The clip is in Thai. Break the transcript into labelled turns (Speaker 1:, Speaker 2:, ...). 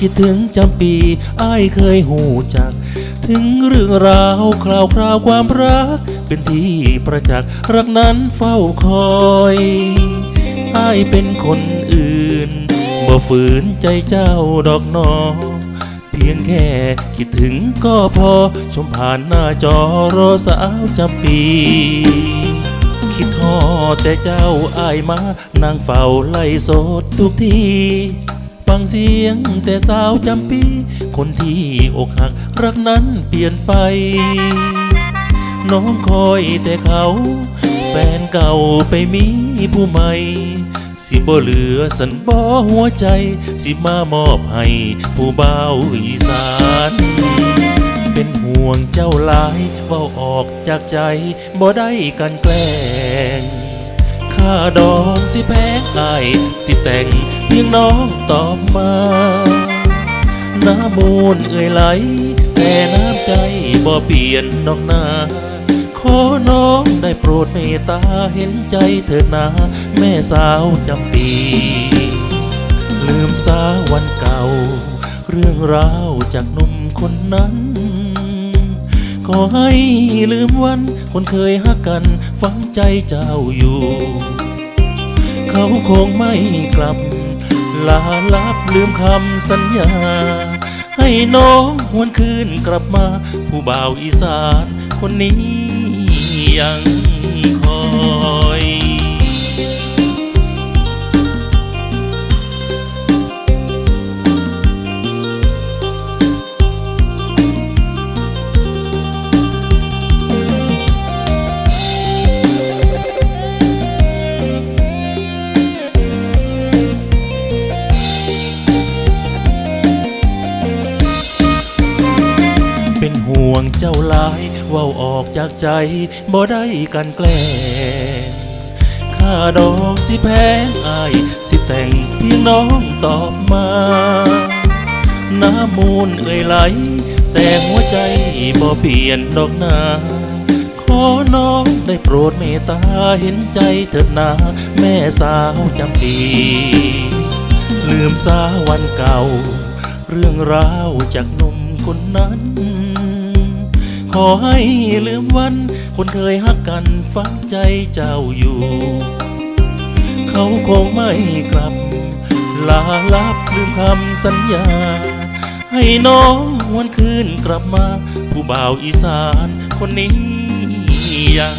Speaker 1: คิดถึงจำปีอ้ายเคยหูจัก ถึงเรื่องราวคราวคราวความรัก เป็นที่ประจักษ์รักนั้นเฝ้าคอยอ้ายเป็นคนอื่นบ่ฝืนใจเจ้าดอกนอเพียงแค่คิดถึงก็พอชมผ่านหน้าจอรอสาวจำปีคิดฮอดแต่เจ้าอายมานั่งเฝ้าไล่สดทุกที ฟังเสียงแต่สาวจำปี คนที่อกหักรักนั้นเปลี่ยนไป น้องคอยแต่เขา แฟนเก่าไปมีผู้ใหม่ สิบ่เหลือสันบ่หัวใจ สิมามอบให้ผู้บ่าวอีสานเป็นห่วงเจ้าหลายเว้าออกจากใจบ่ได้กันแกล้ง ดอกสิแพงอายสิแต่งเพียงน้องตอบมาน้ำมูลเอ่ยไหล แต่น้ำใจบ่เปลี่ยนดอกนาขอน้องได้โปรดเมตตาเห็นใจเถิดนา แม่สาวจำปี ลืมสาวันเก่า เรื่องราวจากหนุ่มคนนั้น ขอให้ลืมวัน คนเคยฮักกัน ฝังใจเจ้าอยู่ เขาคงไม่กลับ ลาลับลืมคำสัญญา ให้น้องหวนคืนกลับมา ผู้บ่าวอีสานคนนี้ยังคอยาหลายเว่าออกจากใจบ่ได้กันแกล้งค่าดอกสิแพงอาย สิแต่งเพียงน้องตอบมา น้ำมูลเอ่ยไหล แต่หัวใจบ่เปลี่ยนดอกนาขอน้องได้โปรดเมตตาเห็นใจเถิดนา แม่สาวจำปีลืมสาวันเก่า เรื่องราวจากหนุ่มคนนั้น ขอให้ลืมวัน คนเคยหักกันฝังใจเจ้าอยู่ เขาคงไม่กลับ ลาลับลืมคำสัญญา ให้น้องวันคืนกลับมา ผู้บ่าวอีสานคนนี้ยัง